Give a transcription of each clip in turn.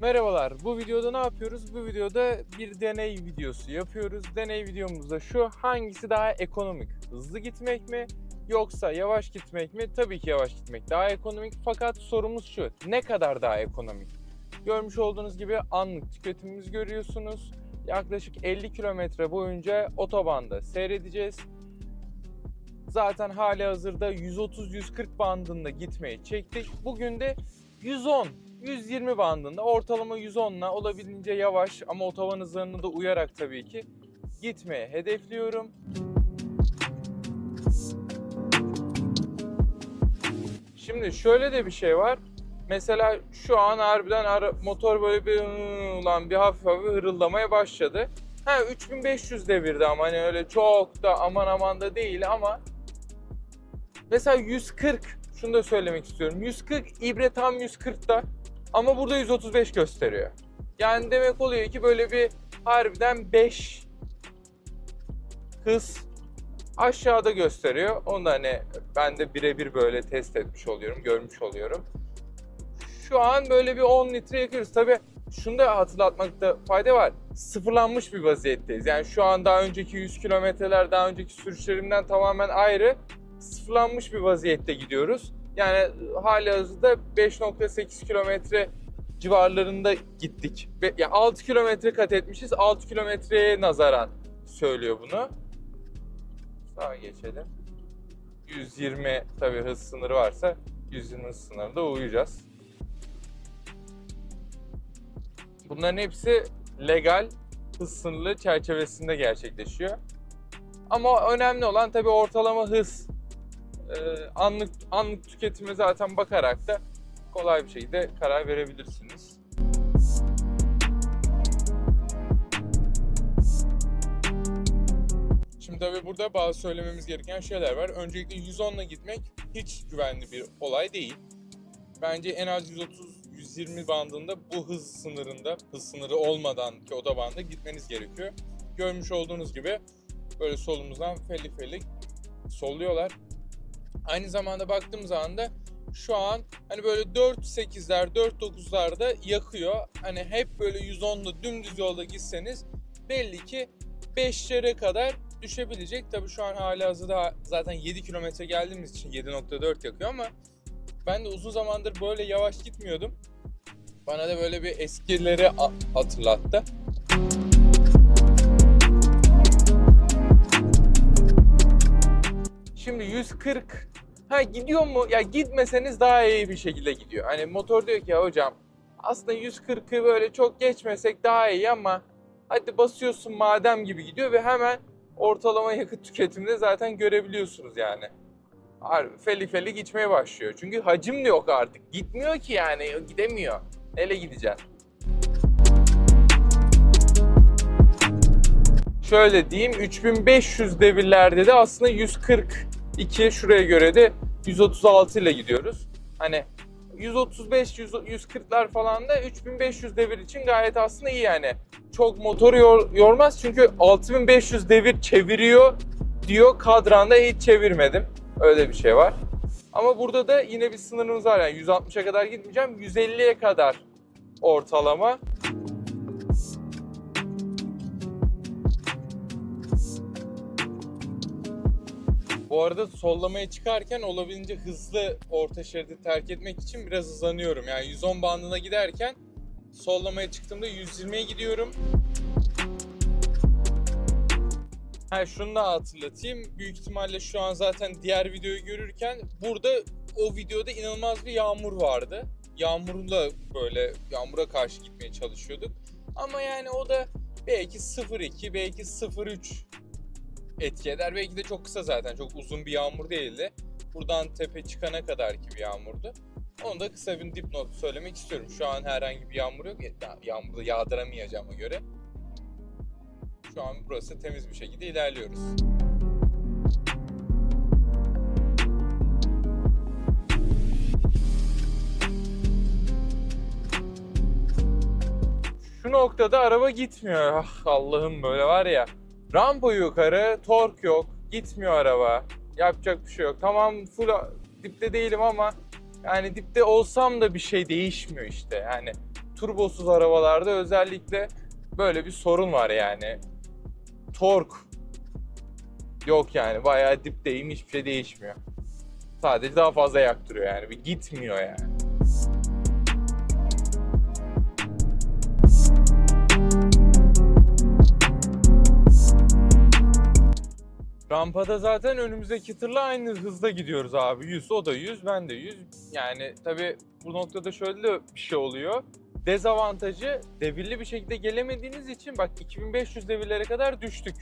Merhabalar. Bu videoda ne yapıyoruz? Bu videoda bir deney videosu yapıyoruz. Deney videomuzda şu hangisi daha ekonomik? Hızlı gitmek mi yoksa yavaş gitmek mi? Tabii ki yavaş gitmek daha ekonomik fakat sorumuz şu. Ne kadar daha ekonomik? Görmüş olduğunuz gibi anlık tüketimimizi görüyorsunuz. Yaklaşık 50 kilometre boyunca otobanda seyredeceğiz. Zaten hali hazırda 130-140 bandında gitmeyi çektik. Bugün de 110 120 bandında ortalama 110 ile olabildiğince yavaş ama otoban hızlarına da uyarak tabii ki gitmeye hedefliyorum. Şimdi şöyle de bir şey var. Mesela şu an harbiden motor böyle bir ulan bir hafif hafif hırıldamaya başladı. Ha 3500 devirde ama hani öyle çok da aman aman da değil ama mesela 140 şunu da söylemek istiyorum. 140 ibre tam 140'da ama burada 135 gösteriyor. Yani demek oluyor ki böyle bir harbiden 5 hız aşağıda gösteriyor. Onu da hani ben de birebir böyle test etmiş oluyorum, görmüş oluyorum. Şu an böyle bir 10 litre yakıyoruz. Tabi şunu da hatırlatmakta fayda var. Sıfırlanmış bir vaziyetteyiz. Yani şu an daha önceki 100 kilometreler, daha önceki sürüşlerimden tamamen ayrı. Sıfırlanmış bir vaziyette gidiyoruz. Yani hali hazırda 5.8 kilometre civarlarında gittik. Ve ya 6 kilometre kat etmişiz. 6 kilometreye nazaran söylüyor bunu. Sağa geçelim. 120 tabii hız sınırı varsa 120 hız sınırında uyacağız. Bunların hepsi legal hız sınırlı çerçevesinde gerçekleşiyor. Ama önemli olan tabii ortalama hız. Ee, anlık anlık tüketime zaten bakarak da kolay bir şekilde karar verebilirsiniz. Şimdi tabii burada bazı söylememiz gereken şeyler var. Öncelikle 110 ile gitmek hiç güvenli bir olay değil. Bence en az 130-120 bandında bu hız sınırında, hız sınırı olmadan ki otobanda gitmeniz gerekiyor. Görmüş olduğunuz gibi böyle solumuzdan fellik fellik solluyorlar. Aynı zamanda baktığım zaman da şu an hani böyle 4.8'ler, 4.9'larda yakıyor. Hani hep böyle 110'lu dümdüz yolda gitseniz belli ki 5'lere kadar düşebilecek. Tabii şu an hala hazırda zaten 7 kilometre geldiğimiz için 7.4 yakıyor ama ben de uzun zamandır böyle yavaş gitmiyordum. Bana da böyle bir eskileri hatırlattı. Şimdi 140 ha gidiyor mu? Ya gitmeseniz daha iyi bir şekilde gidiyor. Hani motor diyor ki ya hocam aslında 140'ı böyle çok geçmesek daha iyi ama hadi basıyorsun madem gibi gidiyor ve hemen ortalama yakıt tüketiminde zaten görebiliyorsunuz yani. Feli feli gitmeye başlıyor. Çünkü hacim de yok artık. Gitmiyor ki yani gidemiyor. Ele gideceksin. Şöyle diyeyim 3500 devirlerde de aslında 142 şuraya göre de 136 ile gidiyoruz. Hani 135 100 140'lar falan da 3500 devir için gayet aslında iyi yani. Çok motoru yor- yormaz çünkü 6500 devir çeviriyor diyor kadranda hiç çevirmedim. Öyle bir şey var. Ama burada da yine bir sınırımız var yani 160'a kadar gitmeyeceğim 150'ye kadar ortalama. Bu arada sollamaya çıkarken olabildiğince hızlı orta şeridi terk etmek için biraz hızlanıyorum. Yani 110 bandına giderken sollamaya çıktığımda 120'ye gidiyorum. Ha şunu da hatırlatayım. Büyük ihtimalle şu an zaten diğer videoyu görürken burada o videoda inanılmaz bir yağmur vardı. Yağmurla böyle yağmura karşı gitmeye çalışıyorduk. Ama yani o da belki 0.2 belki 0.3 etki eder. Belki de çok kısa zaten. Çok uzun bir yağmur değildi. Buradan tepe çıkana kadar ki bir yağmurdu. Onu da kısa bir dipnot söylemek istiyorum. Şu an herhangi bir yağmur yok. Ya- Yağmurda yağdıramayacağıma göre. Şu an burası temiz bir şekilde ilerliyoruz. Şu noktada araba gitmiyor. Ah Allah'ım böyle var ya. Rampa yukarı, tork yok. Gitmiyor araba. Yapacak bir şey yok. Tamam full dipte değilim ama yani dipte olsam da bir şey değişmiyor işte. Yani turbosuz arabalarda özellikle böyle bir sorun var yani. Tork yok yani bayağı dipteyim hiçbir şey değişmiyor. Sadece daha fazla yaktırıyor yani bir gitmiyor yani. Rampada zaten önümüzdeki tırla aynı hızda gidiyoruz abi. 100 o da 100 ben de 100. Yani tabi bu noktada şöyle de bir şey oluyor. Dezavantajı devirli bir şekilde gelemediğiniz için bak 2500 devirlere kadar düştük.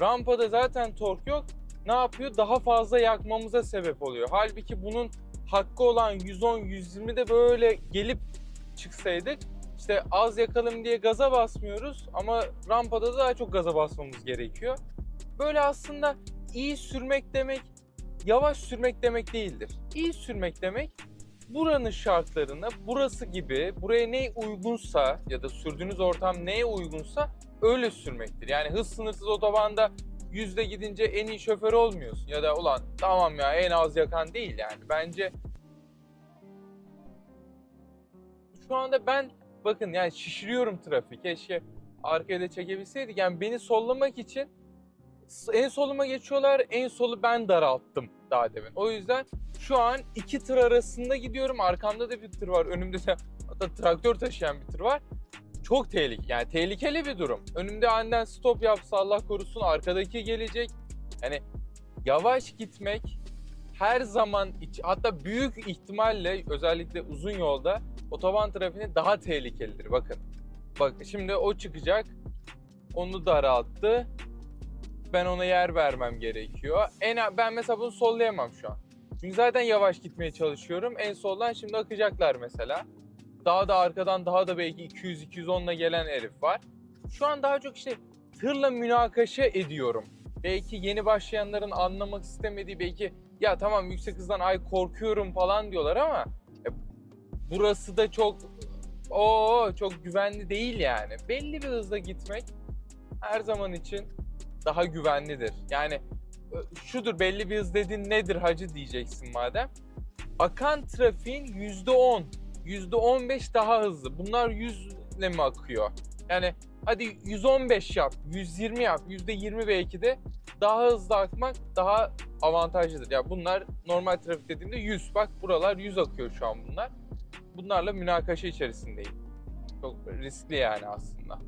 Rampada zaten tork yok. Ne yapıyor? Daha fazla yakmamıza sebep oluyor. Halbuki bunun hakkı olan 110-120 de böyle gelip çıksaydık işte az yakalım diye gaza basmıyoruz ama rampada da daha çok gaza basmamız gerekiyor. Böyle aslında iyi sürmek demek yavaş sürmek demek değildir. İyi sürmek demek buranın şartlarına, burası gibi, buraya ne uygunsa ya da sürdüğünüz ortam neye uygunsa öyle sürmektir. Yani hız sınırsız otobanda yüzde gidince en iyi şoför olmuyorsun. Ya da ulan tamam ya en az yakan değil yani. Bence şu anda ben bakın yani şişiriyorum trafiği. Keşke arkaya da çekebilseydik. Yani beni sollamak için en soluma geçiyorlar. En solu ben daralttım daha demin. O yüzden şu an iki tır arasında gidiyorum. Arkamda da bir tır var. Önümde de hatta traktör taşıyan bir tır var. Çok tehlikeli. Yani tehlikeli bir durum. Önümde aniden stop yapsa Allah korusun arkadaki gelecek. Yani yavaş gitmek her zaman hatta büyük ihtimalle özellikle uzun yolda otoban trafiğinde daha tehlikelidir. Bakın. Bak şimdi o çıkacak. Onu daralttı. Ben ona yer vermem gerekiyor. En ben mesela bunu sollayamam şu an. Çünkü zaten yavaş gitmeye çalışıyorum. En soldan şimdi akacaklar mesela. Daha da arkadan daha da belki 200-210'la gelen herif var. Şu an daha çok işte tırla münakaşa ediyorum. Belki yeni başlayanların anlamak istemediği belki ya tamam yüksek hızdan ay korkuyorum falan diyorlar ama e, burası da çok o çok güvenli değil yani. Belli bir hızda gitmek her zaman için daha güvenlidir. Yani şudur belli bir hız dediğin nedir hacı diyeceksin madem. Akan trafiğin %10, %15 daha hızlı. Bunlar 100 ile mi akıyor? Yani hadi 115 yap, 120 yap, %20 belki de daha hızlı akmak daha avantajlıdır. Ya bunlar normal trafik dediğimde 100. Bak buralar 100 akıyor şu an bunlar. Bunlarla münakaşa içerisindeyim. Çok riskli yani aslında.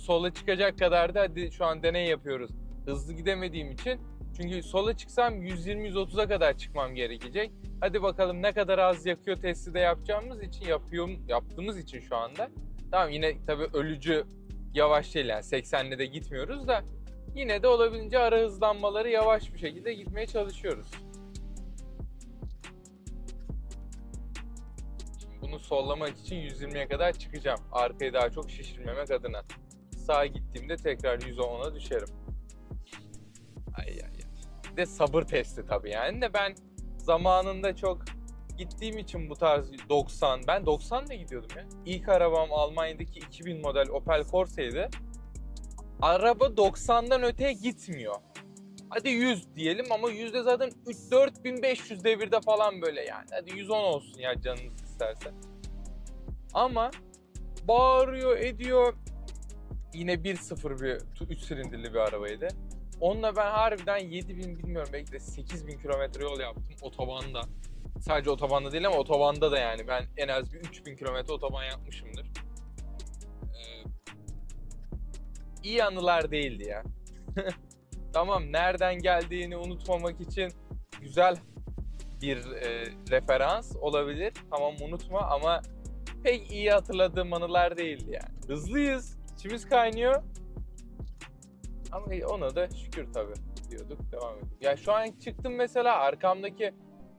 Sola çıkacak kadar da hadi şu an deney yapıyoruz. Hızlı gidemediğim için. Çünkü sola çıksam 120-130'a kadar çıkmam gerekecek. Hadi bakalım ne kadar az yakıyor testi de yapacağımız için yapıyorum, yaptığımız için şu anda. Tamam yine tabii ölücü yavaş değil yani 80'le de gitmiyoruz da yine de olabildiğince ara hızlanmaları yavaş bir şekilde gitmeye çalışıyoruz. Şimdi bunu sollamak için 120'ye kadar çıkacağım. Arkayı daha çok şişirmemek adına. Sağa gittiğimde tekrar 110'a düşerim. Ay ay ay. De sabır testi tabii yani de ben zamanında çok gittiğim için bu tarz 90, ben 90 ile gidiyordum ya. İlk arabam Almanya'daki 2000 model Opel Corsa'ydı. Araba 90'dan öteye gitmiyor. Hadi 100 diyelim ama yüzde zaten 3 4500 devirde falan böyle yani. Hadi 110 olsun ya canınız isterse. Ama bağırıyor, ediyor. Yine 1.0 bir 3 silindirli bir arabaydı. Onunla ben harbiden 7000 bilmiyorum belki de 8000 kilometre yol yaptım otobanda. Sadece otobanda değil ama otobanda da yani ben en az bir 3000 kilometre otoban yapmışımdır. Ee, iyi anılar değildi ya. tamam nereden geldiğini unutmamak için güzel bir e, referans olabilir. Tamam unutma ama pek iyi hatırladığım anılar değildi yani. Hızlıyız, içimiz kaynıyor. Ama ona da şükür tabii diyorduk, devam ediyorduk. Ya şu an çıktım mesela arkamdaki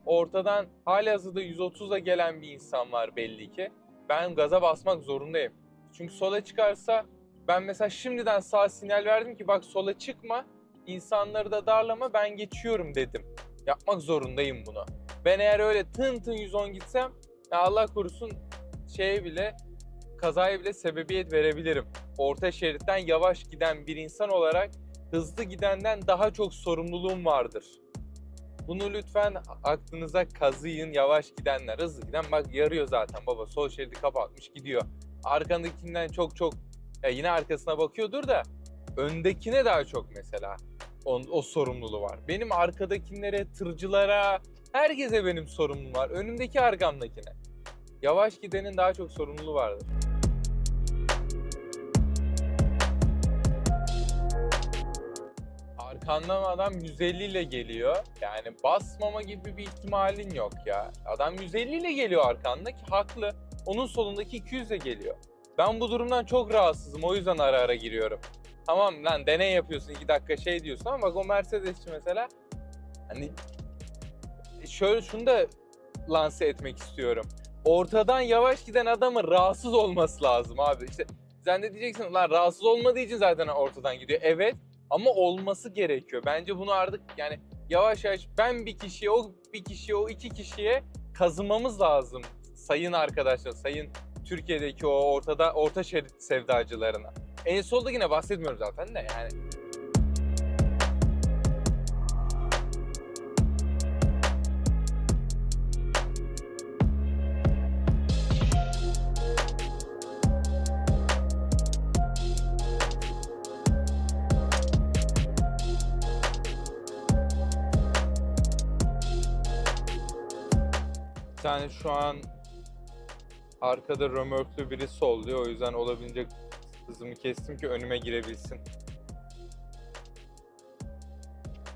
ortadan halihazırda 130'a gelen bir insan var belli ki. Ben gaza basmak zorundayım. Çünkü sola çıkarsa ben mesela şimdiden sağ sinyal verdim ki bak sola çıkma, insanları da darlama ben geçiyorum dedim. Yapmak zorundayım bunu. Ben eğer öyle tın tın 110 gitsem ya Allah korusun şeye bile kazaya bile sebebiyet verebilirim. Orta şeritten yavaş giden bir insan olarak hızlı gidenden daha çok sorumluluğum vardır. Bunu lütfen aklınıza kazıyın yavaş gidenler. Hızlı giden bak yarıyor zaten baba sol şeridi kapatmış gidiyor. arkandakinden çok çok ya yine arkasına bakıyordur da öndekine daha çok mesela o, o sorumluluğu var. Benim arkadakilere, tırcılara, herkese benim sorumluluğum var. Önümdeki arkamdakine. Yavaş gidenin daha çok sorumluluğu vardır. Arkandan adam 150 ile geliyor. Yani basmama gibi bir ihtimalin yok ya. Adam 150 ile geliyor arkandaki haklı. Onun solundaki 200 ile geliyor. Ben bu durumdan çok rahatsızım. O yüzden ara ara giriyorum. Tamam lan deney yapıyorsun 2 dakika şey diyorsun ama bak o Mercedesçi mesela hani şöyle şunu da lanse etmek istiyorum. Ortadan yavaş giden adamın rahatsız olması lazım abi. İşte sen de diyeceksin lan rahatsız olmadığı için zaten ortadan gidiyor. Evet ama olması gerekiyor. Bence bunu artık yani yavaş yavaş ben bir kişiye, o bir kişiye, o iki kişiye kazımamız lazım. Sayın arkadaşlar, sayın Türkiye'deki o ortada orta şerit sevdacılarına. En solda yine bahsetmiyorum zaten de yani. Tane şu an arkada römorklu biri solluyor. O yüzden olabilecek hızımı kestim ki önüme girebilsin.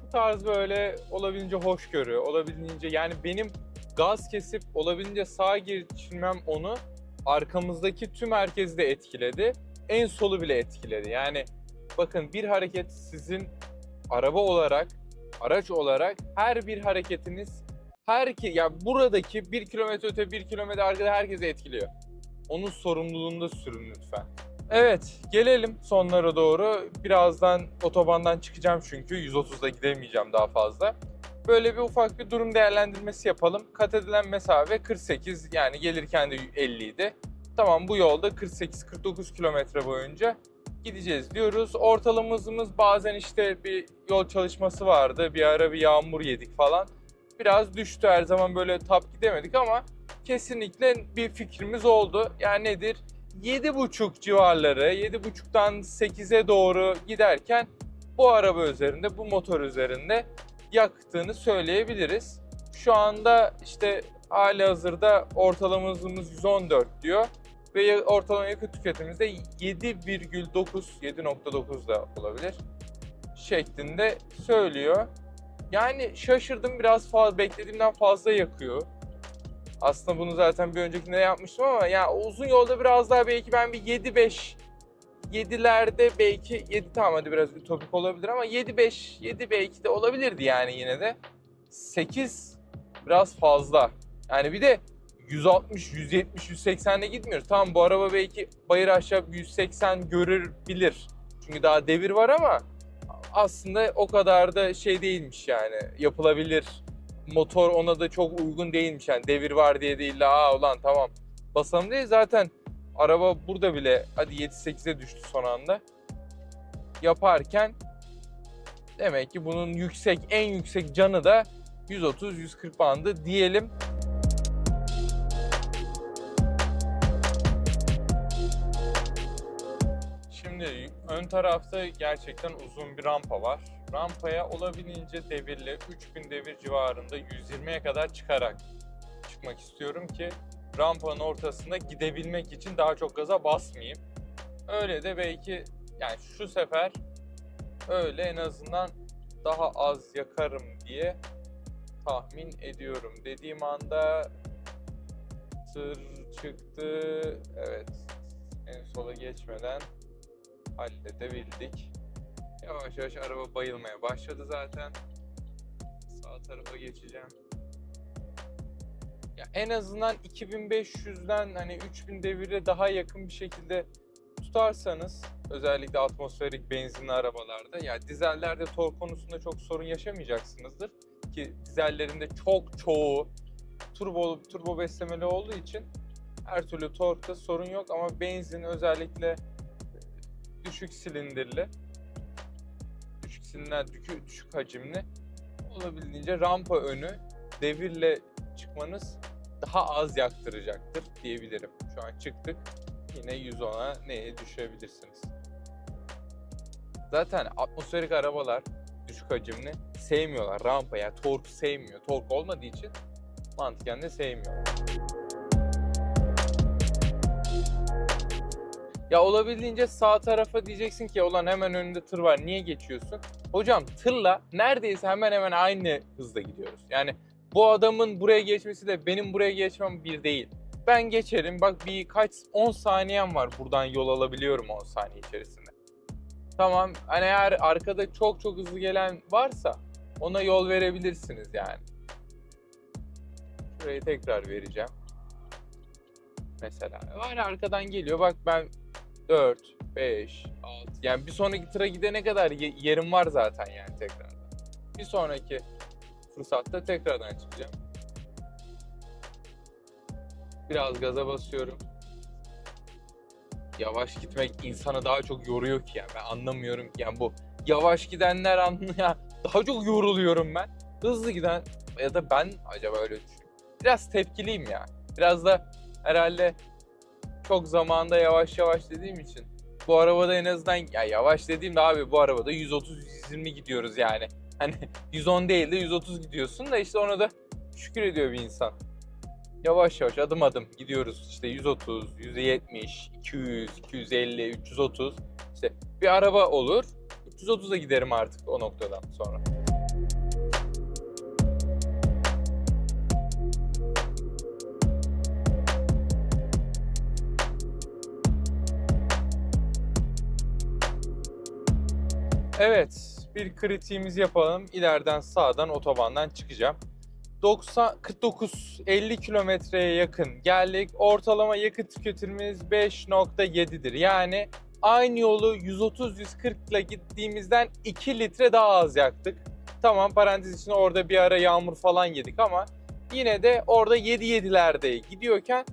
Bu tarz böyle olabildiğince hoşgörü, olabildiğince yani benim gaz kesip olabildiğince sağa geçirmem onu arkamızdaki tüm herkesi de etkiledi. En solu bile etkiledi. Yani bakın bir hareket sizin araba olarak, araç olarak her bir hareketiniz her ki ya buradaki bir kilometre öte bir kilometre arkada herkesi etkiliyor. Onun sorumluluğunda sürün lütfen. Evet gelelim sonlara doğru. Birazdan otobandan çıkacağım çünkü 130'da gidemeyeceğim daha fazla. Böyle bir ufak bir durum değerlendirmesi yapalım. Kat edilen mesafe 48 yani gelirken de 50 idi. Tamam bu yolda 48-49 kilometre boyunca gideceğiz diyoruz. Ortalama hızımız bazen işte bir yol çalışması vardı. Bir ara bir yağmur yedik falan biraz düştü. Her zaman böyle tap gidemedik ama kesinlikle bir fikrimiz oldu. Yani nedir? 7.5 civarları, 7.5'tan 8'e doğru giderken bu araba üzerinde, bu motor üzerinde yaktığını söyleyebiliriz. Şu anda işte hali hazırda ortalama hızımız 114 diyor ve ortalama yakıt tüketimimiz de 7,9, 7.9 da olabilir şeklinde söylüyor. Yani şaşırdım biraz fazla beklediğimden fazla yakıyor. Aslında bunu zaten bir öncekinde yapmıştım ama ya uzun yolda biraz daha belki ben bir 7-5 7'lerde belki 7 tamam hadi biraz ütopik olabilir ama 7-5 7 belki de olabilirdi yani yine de. 8 biraz fazla. Yani bir de 160, 170, 180'le gitmiyoruz. Tamam bu araba belki bayır aşağı 180 görür Çünkü daha devir var ama aslında o kadar da şey değilmiş yani yapılabilir. Motor ona da çok uygun değilmiş yani devir var diye değil de aa ulan tamam basalım değil zaten araba burada bile hadi 7-8'e düştü son anda yaparken demek ki bunun yüksek en yüksek canı da 130-140 bandı diyelim. Ön tarafta gerçekten uzun bir rampa var. Rampaya olabildiğince devirli 3000 devir civarında 120'ye kadar çıkarak çıkmak istiyorum ki rampanın ortasında gidebilmek için daha çok gaza basmayayım. Öyle de belki yani şu sefer öyle en azından daha az yakarım diye tahmin ediyorum. Dediğim anda tır çıktı. Evet. En sola geçmeden halledebildik. Yavaş yavaş araba bayılmaya başladı zaten. Sağ tarafa geçeceğim. Ya en azından 2500'den hani 3000 devire daha yakın bir şekilde tutarsanız özellikle atmosferik benzinli arabalarda ya dizellerde tork konusunda çok sorun yaşamayacaksınızdır ki dizellerinde çok çoğu turbo turbo beslemeli olduğu için her türlü torkta sorun yok ama benzin özellikle düşük silindirli, düşük silindir, düşük, düşük hacimli olabildiğince rampa önü devirle çıkmanız daha az yaktıracaktır diyebilirim. Şu an çıktık. yine 110'a neye düşebilirsiniz. Zaten atmosferik arabalar düşük hacimli sevmiyorlar. Rampa yani torku sevmiyor. Tork olmadığı için mantıken de sevmiyorlar. Ya olabildiğince sağ tarafa diyeceksin ki ulan hemen önünde tır var niye geçiyorsun? Hocam tırla neredeyse hemen hemen aynı hızda gidiyoruz. Yani bu adamın buraya geçmesi de benim buraya geçmem bir değil. Ben geçerim bak bir kaç 10 saniyem var buradan yol alabiliyorum 10 saniye içerisinde. Tamam hani eğer arkada çok çok hızlı gelen varsa ona yol verebilirsiniz yani. Şurayı tekrar vereceğim. Mesela var arkadan geliyor bak ben 4, 5, 6 yani bir sonraki tıra gidene kadar ye- yerim var zaten yani tekrardan. Bir sonraki fırsatta tekrardan çıkacağım. Biraz gaza basıyorum. Yavaş gitmek insanı daha çok yoruyor ki yani ben anlamıyorum ki yani bu yavaş gidenler anlıyor daha çok yoruluyorum ben. Hızlı giden ya da ben acaba öyle düşünüyorum. Biraz tepkiliyim ya. Biraz da herhalde çok zamanda yavaş yavaş dediğim için bu arabada en azından ya yavaş dediğimde abi bu arabada 130-120 gidiyoruz yani. Hani 110 değil de 130 gidiyorsun da işte ona da şükür ediyor bir insan. Yavaş yavaş adım adım gidiyoruz işte 130, 170, 200, 250, 330. İşte bir araba olur 330'a giderim artık o noktadan sonra. Evet, bir kritiğimizi yapalım. İleriden sağdan otobandan çıkacağım. 90 49 50 kilometreye yakın geldik. Ortalama yakıt tüketimimiz 5.7'dir. Yani aynı yolu 130-140 ile gittiğimizden 2 litre daha az yaktık. Tamam parantez içinde orada bir ara yağmur falan yedik ama yine de orada 7-7'lerde gidiyorken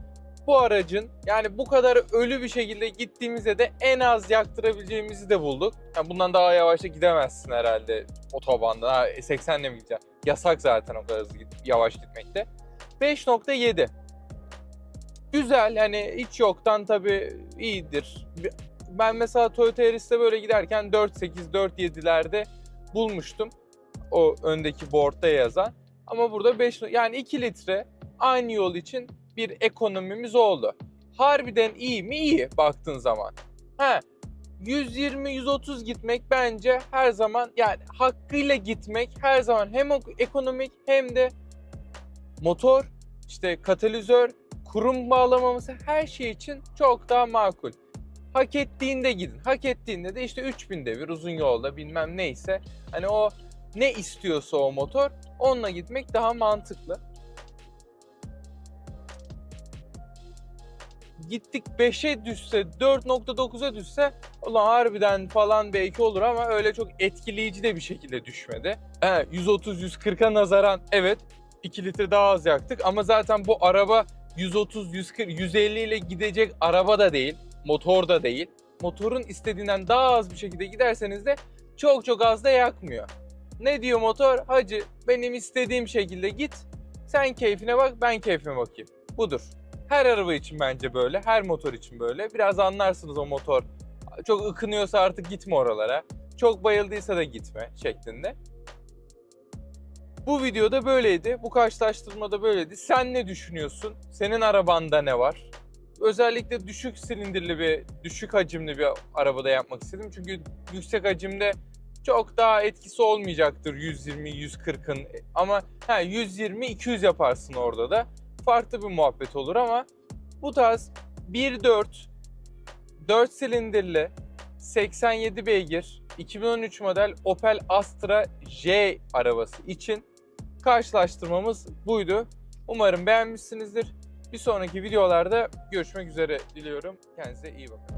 bu aracın yani bu kadar ölü bir şekilde gittiğimizde de en az yaktırabileceğimizi de bulduk. Yani bundan daha yavaş da gidemezsin herhalde otobanda. Ha, 80'le mi gideceksin? Yasak zaten o kadar hızlı yavaş gitmekte. 5.7. Güzel hani hiç yoktan tabii iyidir. Ben mesela Toyota Yaris'te böyle giderken 4.8, 4.7'lerde bulmuştum. O öndeki boardta yazan. Ama burada 5 yani 2 litre aynı yol için bir ekonomimiz oldu. Harbiden iyi mi? İyi baktığın zaman. He, 120-130 gitmek bence her zaman yani hakkıyla gitmek her zaman hem ekonomik hem de motor, işte katalizör, kurum bağlamaması her şey için çok daha makul. Hak ettiğinde gidin. Hak ettiğinde de işte 3000 devir uzun yolda bilmem neyse. Hani o ne istiyorsa o motor onunla gitmek daha mantıklı. Gittik 5'e düşse 4.9'a düşse ulan harbiden falan belki olur ama öyle çok etkileyici de bir şekilde düşmedi. He, 130-140'a nazaran evet 2 litre daha az yaktık ama zaten bu araba 130, 140, 150 ile gidecek araba da değil, motor da değil. Motorun istediğinden daha az bir şekilde giderseniz de çok çok az da yakmıyor. Ne diyor motor? Hacı benim istediğim şekilde git. Sen keyfine bak ben keyfime bakayım. Budur. Her araba için bence böyle, her motor için böyle. Biraz anlarsınız o motor. Çok ıkınıyorsa artık gitme oralara. Çok bayıldıysa da gitme şeklinde. Bu videoda böyleydi. Bu karşılaştırmada böyleydi. Sen ne düşünüyorsun? Senin arabanda ne var? Özellikle düşük silindirli bir, düşük hacimli bir arabada yapmak istedim. Çünkü yüksek hacimde çok daha etkisi olmayacaktır 120-140'ın. Ama ha, 120-200 yaparsın orada da farklı bir muhabbet olur ama bu tarz 1.4 4 silindirli 87 beygir 2013 model Opel Astra J arabası için karşılaştırmamız buydu. Umarım beğenmişsinizdir. Bir sonraki videolarda görüşmek üzere diliyorum. Kendinize iyi bakın.